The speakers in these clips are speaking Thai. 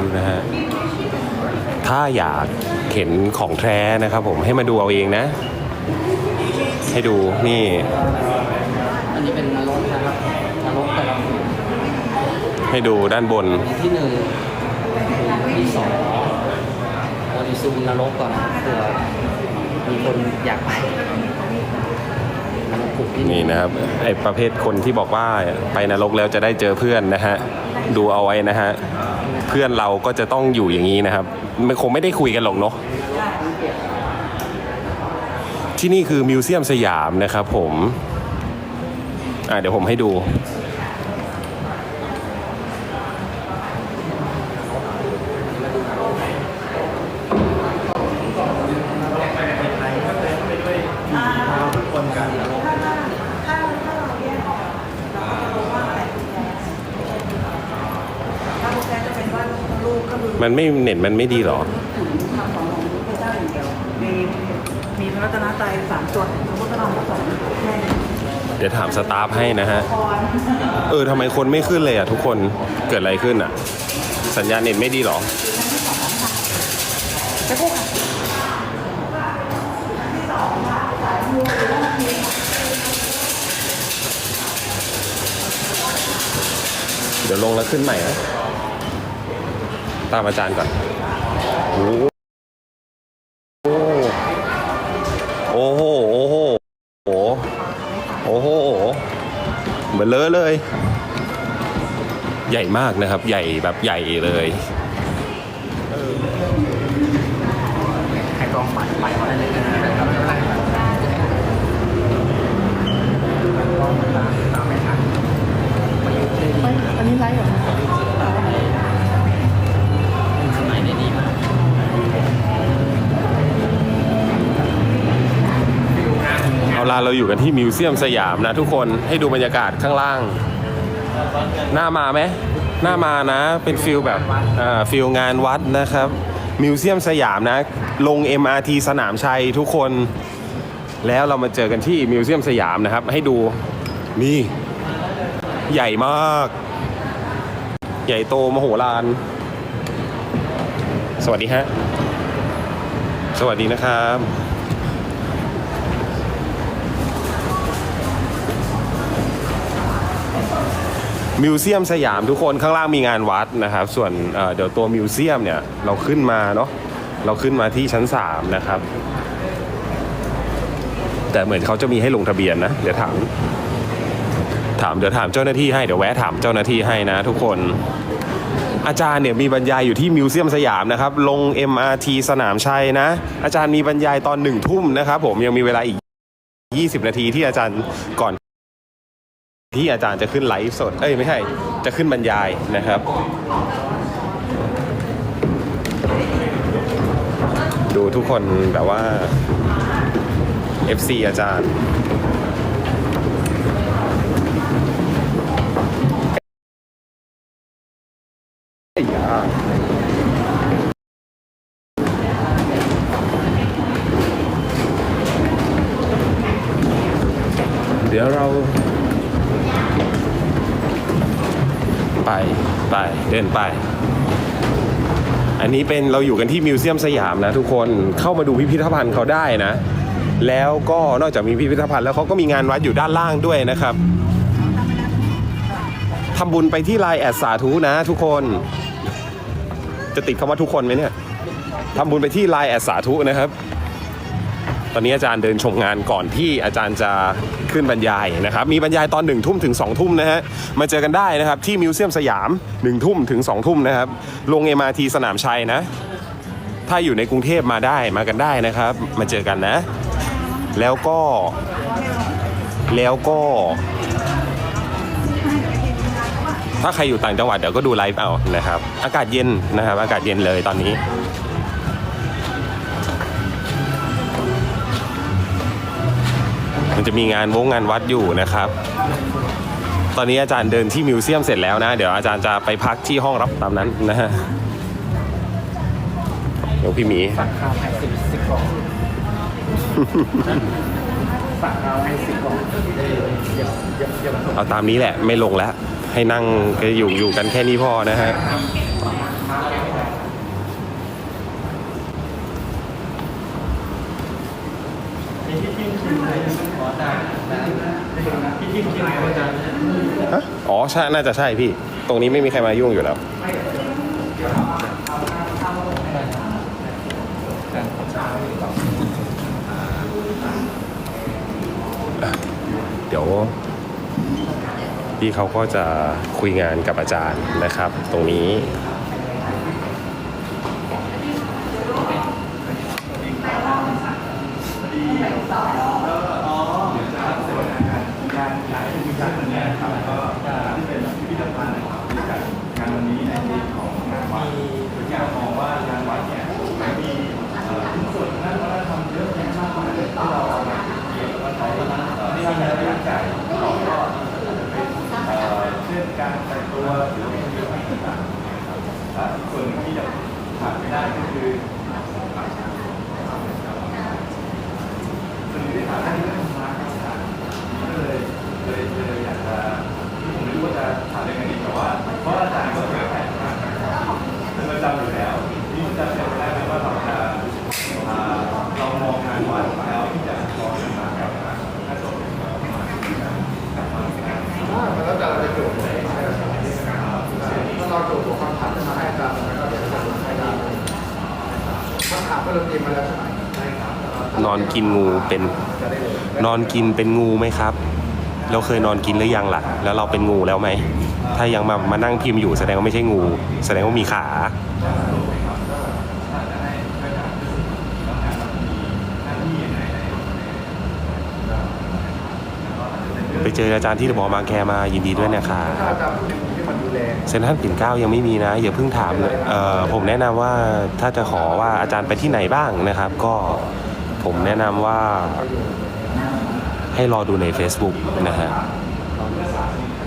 ดูนะฮะ ถ้าอยากเห็นของแท้นะครับผมให้มาดูเอาเองนะ ให้ดูนี่อันนี้เป็นนรกนะครับนรกแต่ละกลุ่มให้ดูด้านบนกลุ่มที่หนึ่งกลุ่มที่สองเราจะซูมนรกก่อนเผื่อมีคนอยากไปนรกกลุ่มที่หนี่นะครับไอประเภทคนที่บอกว่าไปนรกแล้วจะได้เจอเพื่อนนะฮะ ดูเอาไว้นะฮะ เพื่อนเราก็จะต้องอยู่อย่างนี้นะครับมันคงไม่ได้คุยกันหรอกเนาะที่นี่คือมิวเซียมสยามนะครับผม อ่าเดี๋ยวผมให้ดู ถ้าพวกแกจะเป็นว่าลูกก็คือ มันไม่เน็ตมันไม่ดีหรอทำของพระเจ้าอย่างเดียวมีมีพระรัตนตรัยสามส่วนพระพุทธธรรมพระสงฆ์แค่เดี๋ยวถามสตาฟให้นะฮะเออทำไมคนไม่ขึ้นเลยอะทุกคนเกิดอะไรขึ้นอะ สัญญาณเน็ตไม่ดีหรอ จะพูดค่ะเดี๋ยวลงแล้วขึ้นใหม่นะ ตามอาจารย์ก่อนโอ้โอ้โห โอ้โห โอ้โห โอ้โหเหมือนเลอะเลย ใหญ่มากนะครับ ใหญ่แบบใหญ่เลย เอาล่ะเราอยู่กันที่มิวเซียมสยามนะทุกคนให้ดูบรรยากาศข้างล่าง หน้ามาไหมหน้ามานะ เป็นฟิลแบบฟิลงานวัดนะครับ มิวเซียมสยามนะ ลง MRT สนามชัยทุกคน แล้วเรามาเจอกันที่มิวเซียมสยามนะครับ ให้ดูนี่ใหญ่มาก ใหญ่โตมโหฬารสวัสดีฮะ สวัสดีนะครับ มิวเซียมสยามทุกคนข้างล่างมีงานวัดนะครับ ส่วนเเดี๋ยวตัวมิวเซียมเนี่ยเราขึ้นมาเนาะเราขึ้นมาที่ชั้น 3 นะครับ แต่เหมือนเขาจะมีให้ลงทะเบียนนะ เดี๋ยวถาม ถามเดี๋ยวถามเจ้าหน้าที่ให้ เดี๋ยวแวะถามเจ้าหน้าที่ให้นะทุกคน อาจารย์เนี่ยมีบรรยายอยู่ที่มิวเซียมสยามนะครับ ลง MRT สนามชัยนะ อาจารย์มีบรรยายตอนหนึ่งทุ่มนะครับ ผมยังมีเวลาอีก 20 นาทีที่อาจารย์ก่อน ที่อาจารย์จะขึ้นไลฟ์สด เอ้ยไม่ใช่ จะขึ้นบรรยายนะครับ ดูทุกคนแบบว่า FC อาจารย์ไอ้ยาเดี๋ยวเรา ไปไปเดิ นไป อันนี้เป็นเราอยู่กันที่มิวเซียมสยามนะทุกคนเข้ามาดูพิพิธภัณฑ์เขาได้นะ แล้วก็นอกจากมีพิพิธภัณฑ์แล้วเขาก็มีงานวัดอยู่ด้านล่างด้วยนะครับทำบุญไปที่ไลน์แอดสาธุนะทุกคน จะติดคำว่าทุกคนไหมเนี่ยทำบุญไปที่ไลน์แอดสาธุนะครับ ตอนนี้อาจารย์เดินชมงานก่อนที่อาจารย์จะขึ้นบรรยายนะครับ มีบรรยายตอนหนึ่งทุ่มถึง2องทุ่มนะฮะ มาเจอกันได้นะครับ ที่มิวเซียมสยาม1นึ่ทุ่มถึง2องทุ่มนะครับ ลง MRT สนามชัยนะ ถ้าอยู่ในกรุงเทพมาได้มากันได้นะครับ มาเจอกันนะ แล้วก็ แล้วก็ ถ้าใครอยู่ต่างจังหวัดเดี๋ยวก็ดูไลฟ์เอานะครับ อากาศเย็นนะครับ อากาศเย็นเลยตอนนี้ มันจะมีงานวงงานวัดอยู่นะครับ ตอนนี้อาจารย์เดินที่มิวเซียมเสร็จแล้วนะ เดี๋ยวอาจารย์จะไปพักที่ห้องรับตามนั้นนะฮะเดี๋ยวพี่หมีฝากข้าวให้สิบสิบกล่องฝากข้าวให้สิบกล่องเอาตามนี้แหละไม่ลงแล้ว ให้นั่งก็อยู่อยู่กันแค่นี้พอนะฮะเฮะอ๋อใช่น่าจะใช่พี่ ตรงนี้ไม่มีใครมายุ่งอยู่แล้ว เดี๋ยว พี่เขาก็จะคุยงานกับอาจารย์นะครับ ตรงนี้ เช่นการแต่งตัวหรือว่าเป็นเรื่องต่างๆอ่าอีกส่วนหนึ่งที่จะขาดไม่ได้ก็คือส่วนหนึ่งที่ขาดไม่ได้คือเรื่องของร้านต่างๆก็เลยเลยเลยอยากจะที่ผมไม่รู้ว่าจะถามยังไงดีแต่ว่าเพราะอาจารย์ก็เผยแผ่มากเป็นประจำอยู่แล้วนี่มันจะเป็นไปได้ไหมว่าเราจะอ่าเรามองงานวัดแล้วที่จะมองมากับถ้าจบเป็นประมาณนี้นะ แล้วแต่เราจะโจทย์ไหนให้อาจารย์ถ้าเราโจทย์หัวคำถามขึ้นมาให้อาจารย์มันก็เดี๋ยวอาจารย์ให้อาจารย์คำถามก็เราเตรียมมาแล้วใช่ไหมใช่ครับ นอน กินงูเป็นนอนกินเป็นงูไหมครับ เราเคยนอนกินหรือยังล่ะ แล้วเราเป็นงูแล้วไหม ถ้ายังมามานั่งพิมพ์อยู่แสดงว่าไม่ใช่งู แสดงว่ามีขา ไปเจออาจารย์ที่เดอมอลล์บางแคมายินดีด้วยนะคะถ้าอาจารย์พูดถึงที่มันดูแลเซนทรัลปิ่นเก้ายังไม่มีนะ อย่าเพิ่งถามเลยผมแนะนำว่าถ้าจะขอว่าอาจารย์ไปที่ไหนบ้างนะครับ ก็ ผมแนะนำว่าให้รอดูใน Facebook นะฮะ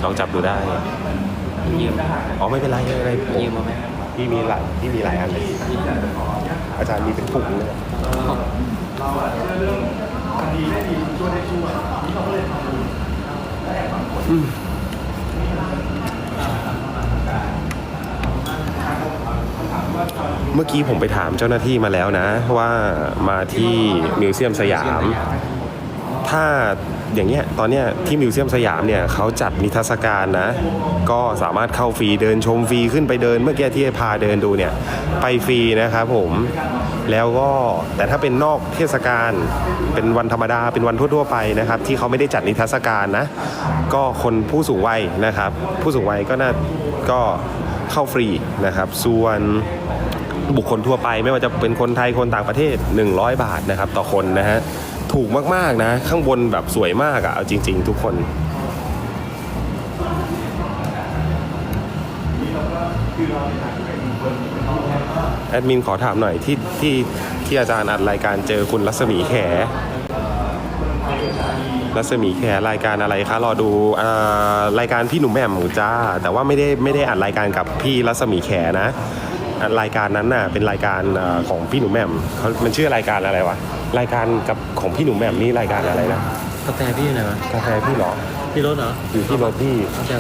ลองจับดูได้ยืมอ๋อไม่เป็นไรไม่เป็นไรยืมมาไหมพี่มีหลายพี่มีหลายอันเลย อาจารย์มีเป็นถุงเลยเราอะเชื่อเรื่องคดีได้ดีช่วยได้ช่วยนี่เราก็เลยทำบุญ เมื่อกี้ผมไปถามเจ้าหน้าที่มาแล้วนะ ว่ามาที่มิวเซียมสยาม ถ้าอย่างเงี้ยตอนเนี้ยที่มิวเซียมสยามเนี่ยเขาจัดนิทรรศการนะ ก็สามารถเข้าฟรีเดินชมฟรีขึ้นไปเดินเมื่อกี้ที่พาเดินดูเนี่ย ไปฟรีนะครับผมแล้วก็แต่ถ้าเป็นนอกเทศกาลเป็นวันธรรมดาเป็นวันทั่วๆไปนะครับ ที่เขาไม่ได้จัดนิทรรศการนะ ก็คนผู้สูงวัยนะครับ ผู้สูงวัยก็น่าก็เข้าฟรีนะครับ ส่วน บุคคลทั่วไปไม่ว่าจะเป็นคนไทยคนต่างประเทศ 100 บาทนะครับต่อคนนะฮะถูกมากๆนะ ข้างบนแบบสวยมากอะเอาจริง ๆ ทุกคนแอดมินขอถามหน่อยที่ที่ที่อาจารย์อัดรายการเจอคุณรัศมีแขรัศมีแขรายการอะไรคะรอดูอรายการพี่หนุ่มแหม่มจ้าแต่ว่าไม่ได้ไม่ได้อัดรายการกับพี่รัศมีแขนะ รายการนั้นน่ะเป็นรายการเอ่อของพี่หนุ่มแหม่มเขามันชื่อรายการอะไรวะรายการกับของพี่หนุ่มแหม่มนี่รายการอะไรนะกาแฟพี่อยู่ไหนวะกาแฟพี่เหรอพี่รถเหรออยู่ที่รถพี่เอาจาก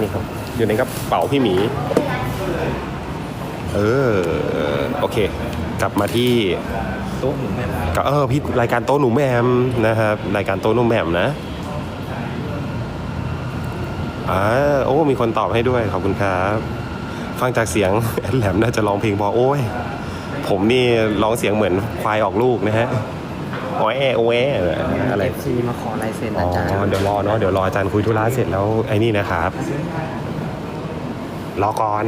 นี่ครับอยู่ในกระเป๋าพี่หมีเออโอเค กลับมาที่โต๊ะหมูแม่ก็เออพี่รายการโต๊ะหนุ่มแหม่มนะครับรายการโต๊ะหนุ่มแหม่มนะอ่าโอ้มีคนตอบให้ด้วยขอบคุณครับ ฟังจากเสียงแอดแหลมน่าจะร้องเพลงพอโอ้ย ผมนี่ร้องเสียงเหมือนควายออกลูกนะฮะโอ้ยแอโอ้ยแออะไรเอฟซีมาขอลายเซ็นอ๋อาจารย์อเดี๋ยวรอเนาะเดี๋ยวรออาจารย์คุยธุระเสร็จแล้วไอ้นี่นะครับ รอก่อน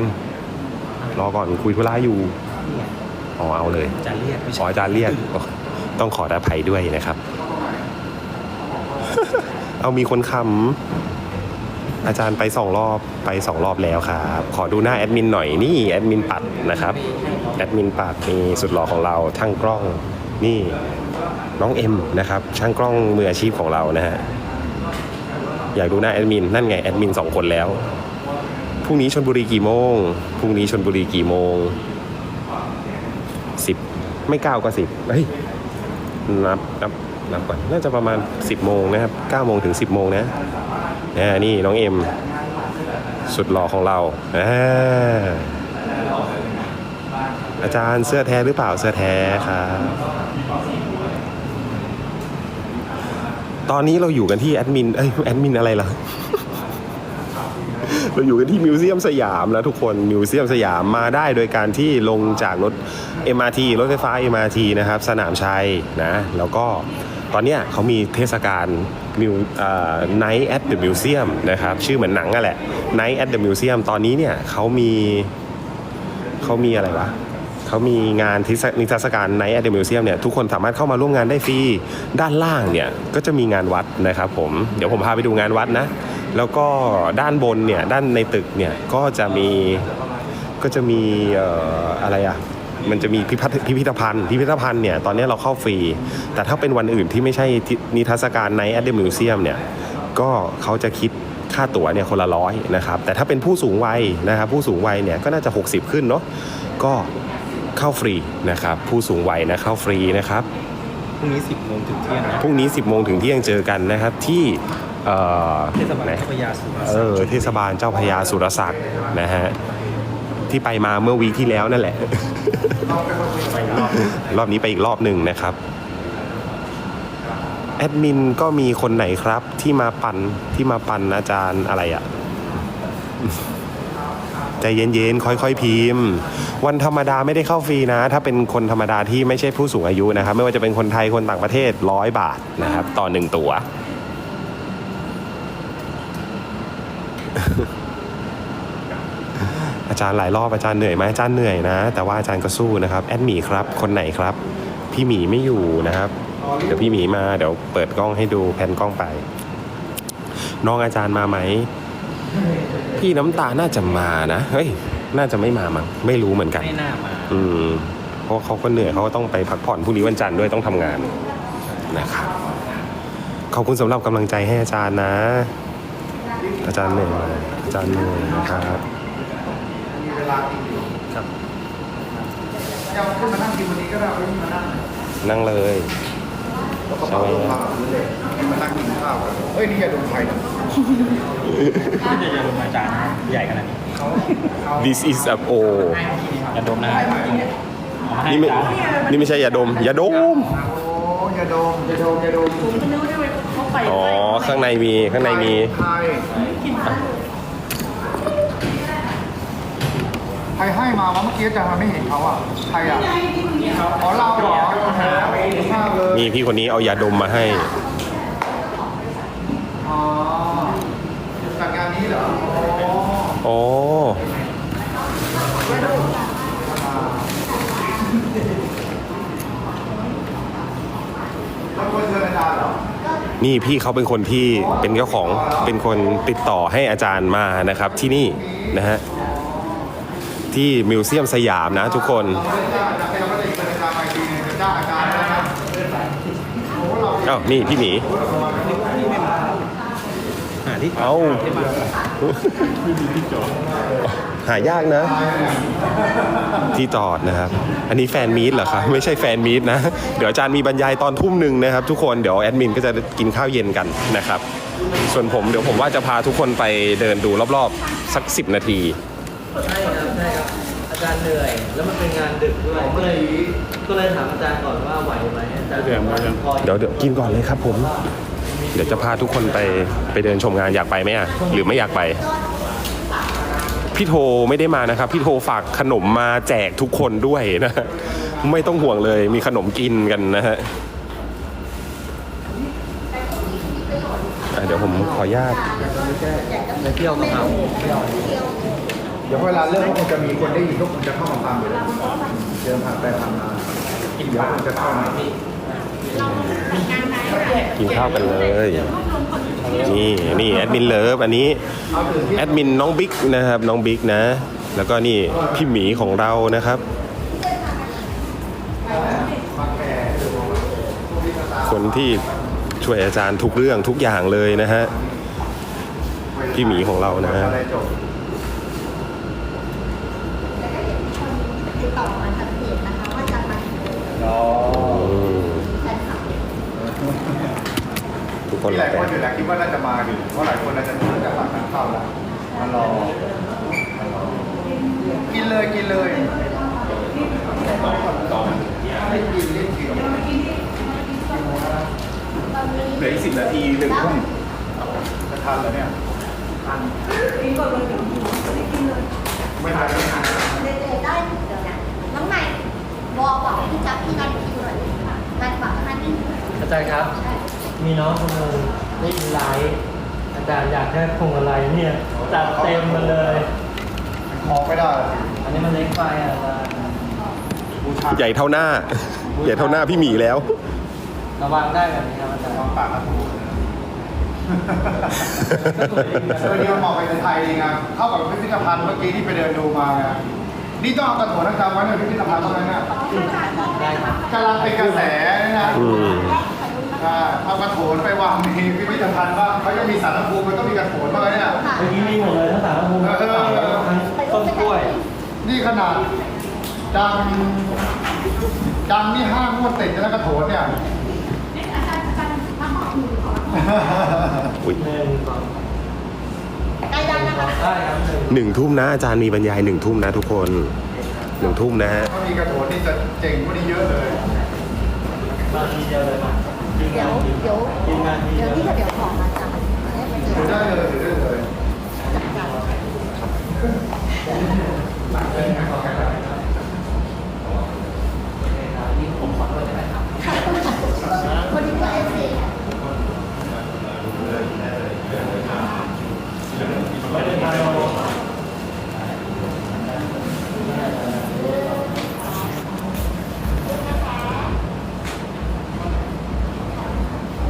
รอก่อนคุยธุระอยู่อ๋อเอาเลยจะเรียกไม่ขอใช่อาจารย์เรียกต้องขออภัยด้วยนะครับ เอามีคนคำ อาจารย์ไปสองรอบไปสองรอบแล้วครับ ขอดูหน้าแอดมินหน่อยนี่แอดมินปัดนะครับแอดมินปัดนี่สุดหล่อของเราช่างกล้องนี่น้องเอ็มนะครับช่างกล้องมืออาชีพของเรานะฮะอยากดูหน้าแอดมินนั่นไงแอดมินสองคนแล้วพรุ่งนี้ชนบุรีกี่โมงพรุ่งนี้ชนบุรีกี่โมงสิบไม่เก้าก็สิบเฮ้ยนับนับนับก่อนน่าจะประมาณ10โมงนะครับ9โมงถึง10โมงนะ อ่นี่น้องเอ็ม สุดหล่อของเราอาจารย์เสื้อแท้หรือเปล่าเสื้อแท้ครับตอนนี้เราอยู่กันที่แอดมินเอ้ยแอดมินอะไรล่ะเราอยู่กันที่มิวเซียมสยามแล้วทุกคนมิวเซียมสยามมาได้โดยการที่ลงจากรถ MRT รถไฟฟ้า MRT นะครับ สนามชัยนะ แล้วก็ตอนเนี้ยเขามีเทศกาล มิวเอ่อ Night at the Museum นะครับชื่อเหมือนหนังอะแหละ Night at the Museum ตอนนี้เนี่ยเขามีเขามีอะไรวะเขามีงานทินิทรรศการ Night at the Museum เนี่ยทุกคนสามารถเข้ามาร่วมงานได้ฟรี ด้านล่างเนี่ยก็จะมีงานวัดนะครับผม เดี๋ยวผมพาไปดูงานวัดนะ แล้วก็ด้านบนเนี่ยด้านในตึกเนี่ยก็จะมีก็จะมีเอ่ออะไรอะ มันจะมีพิพัฒพิพิธภัณฑ์ พิพิธภัณฑ์เนี่ยตอนนี้เราเข้าฟรี แต่ถ้าเป็นวันอื่นที่ไม่ใช่ที่นิทรรศการใน at the museum เนี่ยก็เขาจะคิดค่าตั๋วเนี่ยคนละร้อยนะครับแต่ถ้าเป็นผู้สูงวัยนะครับผู้สูงวัยเนี่ยก็น่าจะ 60 ขึ้นเนาะก็เข้าฟรีนะครับผู้สูงวัยนะเข้าฟรีนะครับพรุ่งนี้ 10โมงถึงเที่ยงนะพรุ่งนี้ 10โมงถึงเที่ยงเจอกันนะครับที่เอ่อเทศบาลไหนเจ้าพระยาสุรเอศักอดิ์เทศบาลเจ้าพระยาสุรศักดิ์นะฮะ ที่ไปมาเมื่อวีคที่แล้วนั่นแหละ รอบนี้ไปอีกรอบหนึ่งนะครับ แอดมินก็มีคนไหนครับที่มาปันที่มาปันอาจารย์อะไรอะใจเย็นๆ ค่อยๆ พิมพ์ วันธรรมดาไม่ได้เข้าฟรีนะ ถ้าเป็นคนธรรมดาที่ไม่ใช่ผู้สูงอายุนะครับ ไม่ว่าจะเป็นคนไทยคนต่างประเทศร้อยบาทนะครับ ต่อหนึ่งตัว อาจารย์หลายรอบอาจารย์เหนื่อยไหมอาจารย์เหนื่อยนะ แต่ว่าอาจารย์ก็สู้นะครับแอดหมีครับคนไหนครับ พี่หมีไม่อยู่นะครับ เดี๋ยวพี่หมีมาเดี๋ยวเปิดกล้องให้ดูแผนกล้องไป น้องอาจารย์มาไหมพี่น้ำตาน่าจะมานะเฮ้ยน่าจะไม่มามั้งไม่รู้เหมือนกันไม่น่ามาอืมเพราะเขาก็เหนื่อยเขาก็ต้องไปพักผ่อนพรุ่งนี้วันจันทร์ด้วยต้องทำงานนะครับขอบคุณสำหรับกำลังใจให้อาจารย์นะ อาจารย์เหนื่อยไหมอาจารย์เหนื่อยนะครับมีเว ลากินอยู่ครับยังขึ้นมานั่งกินวันนี้ก็ได้ไม่มานั่งนั่งเลย แล้วก็เป่าลงมากับพื้นเลยมานั่งกินข้าวกันเฮ้ยนี่อย่าดมไฟนะไม่ใช่ยาดมอาจารย์นะใหญ่ขนาดนี้ this is a o ยาดมนะเอามาให้นี่ไม่อาจารย์นี่ไม่ใช่ยาดมยาดมโอ้อย่าดมอย่าดมอย่าดมผมก็นึกว่าจะไปเขาไปอ๋อข้างในมีข้างในมี ใครใครให้มาวะเมื่อกี้อาจารย์ไม่เห็นเขาอะ ใครอะอ๋อเราเหรอหาไม่ทราบเลยมีพี่คนนี้เอายาดมมาให้ อ๋อจากงานนี้เหรออ๋ออ๋อแล้วคนเชิญอาจารย์เหรอ นี่พี่เขาเป็นคนที่เป็นเจ้าของเป็นคนติดต่อให้อาจารย์มานะครับที่นี่นะฮะ ที่มิวเซียมสยามนะทุกคนเราไม่ได้จ้างอาจารย์เราไม่ได้เป็นอาจารย์ใหม่ทีนึงเป็นจ้างอาจารย์แล้วนะโอ้เราเอ้านี่พี่หมีหาที่เอาหายากนะ ที่จอดนะครับ อันนี้แฟนมีดเหรอครับไม่ใช่แฟนมีดนะ เดี๋ยวอาจารย์มีบรรยายตอนทุ่มหนึ่งนะครับ ทุกคนเดี๋ยวแอดมินก็จะกินข้าวเย็นกันนะครับ ส่วนผมเดี๋ยวผมว่าจะพาทุกคนไปเดินดูรอบๆ สัก 10 นาที อาจารย์เหนื่อย แล้วมันเป็นงานดึกด้วยก็เลยก็เลยถามอาจารย์ก่อนว่าไหวไหมอาจารย์บอกว่าพอเดี๋ยวเดี๋ยวกินก่อนเลยครับผม เดี๋ยวจะพาทุกคนไปไปเดินชมงานอยากไปไหมอะหรือไม่อยากไป พี่โทไม่ได้มานะครับ พี่โทฝากขนมมาแจกทุกคนด้วยนะ ไม่ต้องห่วงเลยมีขนมกินกันนะฮะอะเดี๋ยวผมขออนุญาต ไปเที่ยวกับเรา เดี๋ยวเวลาเลิกก็คงจะมีคนได้ยินก็คงจะเข้ามาฟังอยู่แล้วเดินผ่านไปผ่านมาเดี๋ยวคงจะเข้ามากินข้าวกันเลย นี่นี่แอดมินเลิฟอันนี้แอดมินน้องบิ๊กนะครับ น้องบิ๊กนะ แล้วก็นี่พี่หมีของเรานะครับคนที่ช่วยอาจารย์ทุกเรื่องทุกอย่างเลยนะฮะ พี่หมีของเรานะฮะ คนหลายคนอยู่แล้วคิดว่าน่าจะมาอยู่เพราะหลายคนอาจจะรู้จะฝากทางเข้าแล้วมารอกินเลยกินเลยไม่กินเล่นกินเหลืออีกสิบนาทีหนึ่งทุ่มจะทานแล้วเนี่ยทันไม่ทันไม่ทันได้เดี๋ยวนะน้องใหม่บอกบอกพี่จับพี่นันคิวหน่อยนันบอกท่านอาจารย์ครับ มีน้องคนหนึงได้ยินไลฟ์อาจารย์อยากได้พวงอะไรเนี่ยจัดเต็มมาเลย มองไม่ได้อันนี้มันเล็กไปอะอาจารย์บูชาใหญ่เท่าหน้า ใหญ่เท่าหน้าพี่หมีแล้ว ระวังได้แบบนี้ครับอาจารย์วางปากครับเออนี่มันเหมาะไปในไทยดีนะเข้ากับพิพิธภัณฑ์เมื่อกี้ที่ไปเดินดูมาไงนี่ต้องเอากระโถนจำไว้ในพิพิธภัณฑ์เท่านั้นเนี่ยได้ครับกำลังเป็นกระแสนะอืม อ่าเอากระโถนไปวางในพิพิธภัณฑ์บ้างเขาจะมีสารภูมิมันก็มีกระโถนบ้างเนี่ย เมื่อกี้มีหมดเลยทั้งสารภูมิทั้งเสาทั้งต้นกล้วย นี่ขนาดดังดังนี่ห้างวดติดแล้วกระโถนเนี่ย อุ๊ยหนึ่งสองใกล้ได้นะคะ ได้ครับหนึ่งหนึ่งทุ่มนะอาจารย์มีบรรยายหนึ่งทุ่มนะทุกคนหนึ่งทุ่มนะฮะ ถ้ามีกระโถนนี่จะเจ๋งกว่านี้เยอะเลยมาทีเดียวเลยมาทีม เดี๋ยวเดี๋ยวเดี๋ยววพี่ก็เดี๋ยวขอมาจับให้ไปเจอได้เลยได้เลยจับจับนนี้ก็เอฟซี ไม่ได้มาโน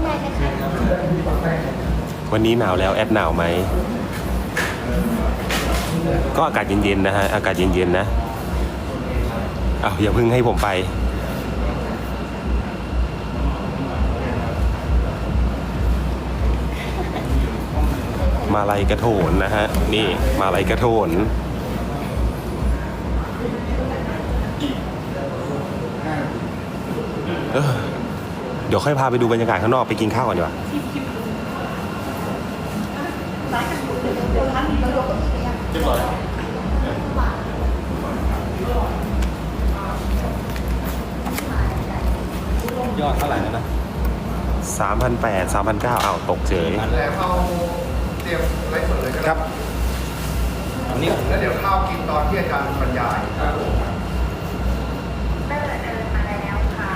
นายกระชาย วันนี้หนาวแล้วแอดหนาวไหม ก็อากาศเย็นๆนะฮะ อากาศเย็นๆนะอ้าวอย่าเพิ่งให้ผมไป มาลัยกระโถนนะฮะ นี่มาลัยกระโถนเออเดี๋ยวค่อยพาไปดูบรรยากาศข้างนอกไปกินข้าวก่อนดีกว่า ยอดเท่าไหร่แล้วนะสามพันแปดสามพันเก้าอ้าวตกเฉย แล้วเอาเตรียมไว้สดเลยก็ได้ครับอันนี้แล้วเดี๋ยวข้าวกินตอนที่อาจารย์บรรยายครับผมเดินเดินมาแล้วค่ะ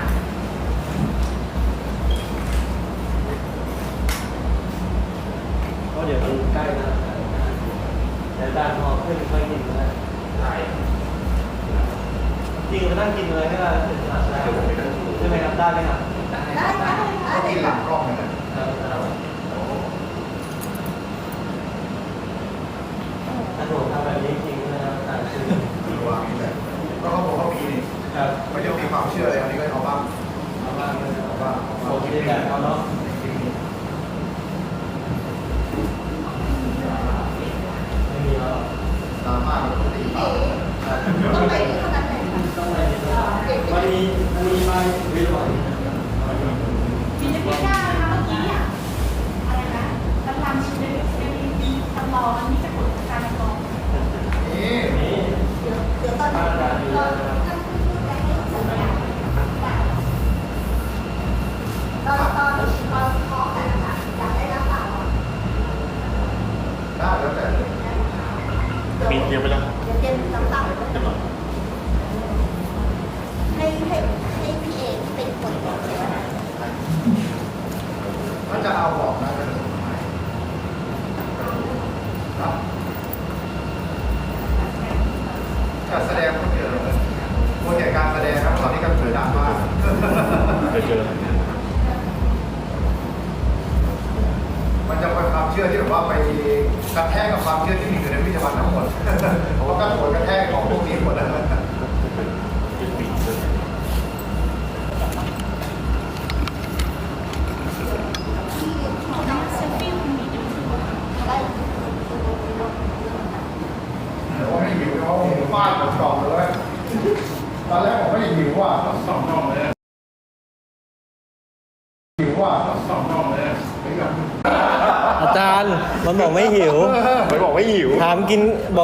ก็เดี๋ยวมันใกล้นะ แต่ด้านพอขึ้นค่อยกินนะจริงๆมานั่งกินเลยก็ได้ถึงขนาดแล้วใช่ไหมครับได้ไหมครับได้ได้ก็กินหลังกล้องเลยนะถ้าผมทำแบบนี้จริงนะครับแต่คือวางนี่แหละก็เขาบอกเขามีนี่ครับไม่ได้มีความเชื่ออะไรอันนี้ก็เอาบ้างเอาบ้างเลยนะเอาบ้างเอาโอบ้างเคแบบเขาเ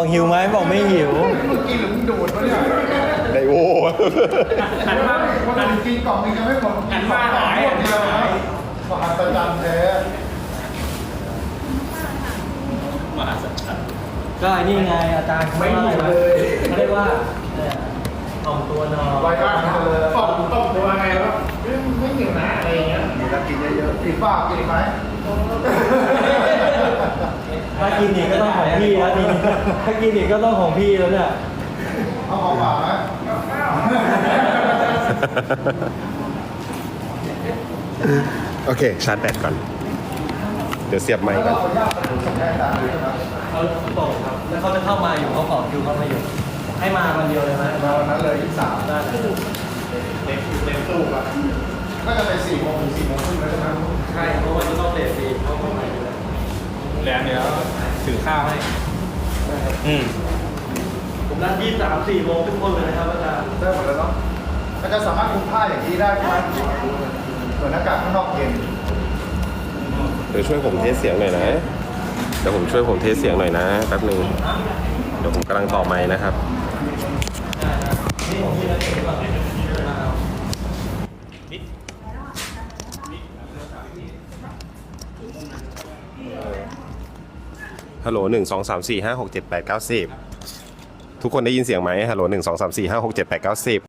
บอกหิวไหมบอกไม่หิว มึงกินหรือมึงดูดวะเนี่ยไดโอหันมาคนอื่นกินกล่องนึงยังไม่หมดหันมาหลาย หมดเดียวนะมหัศจรรย์แท้มหาสัจจรรย์ก็นี่ไงอาจารย์ไม่อยู่เลยเขาเรียกว่าเนี่ยถ่อมตัวนอนรายการมันเลยต้องต้องตัวไงวะไม่หิวนะอะไรเงี้ยมีแล้วกินเยอะๆกินบ้ากินไหม ถ้ากินอีกก็ต้องของพี่แล้วทีนี้ถ้ากินอีกก็ต้องของพี่แล้วเนี่ยเอาของฝากไหมโอเค ชาร์จแบตก่อน เดี๋ยวเสียบไมค์ก่อนเอายากไปดูแค่ตามดูนะเขาตกครับ แล้วเขาจะเข้ามาอยู่เขาขอคิวเข้ามาอยู่ ให้มาวันเดียวเลยไหมมาวันนั้นเลยยี่สามได้เต็มเต็มตู้อะก็จะไปสี่โมงถึงสี่โมงครึ่งแล้วใช่ไหมใช่ ถือข้าวให้ อืม ผมนัดยี่สามสี่โมงทุกคนเลยนะครับอาจารย์ได้หมดแล้วเนาะอาจารย์สามารถคุมผ้าอย่างนี้ได้ใช่ไหมเหมือนอากาศข้างนอกเย็นเดี๋ยวช่วยผมเทสเสียงหน่อยนะ เดี๋ยวผมช่วยผมเทสเสียงหน่อยนะแป๊บหนึงเดี๋ยวผมกำลังต่อไมค์นะครับ ฮัลโหลหนึ่งสองสามสี่ห้าหกเจ็ดแปดเก้าสิบทุกคนได้ยินเสียงไหมฮัลโหลหนึ่งสองสามสี่ห้าหกเจ็ดแปดเก้าสิบ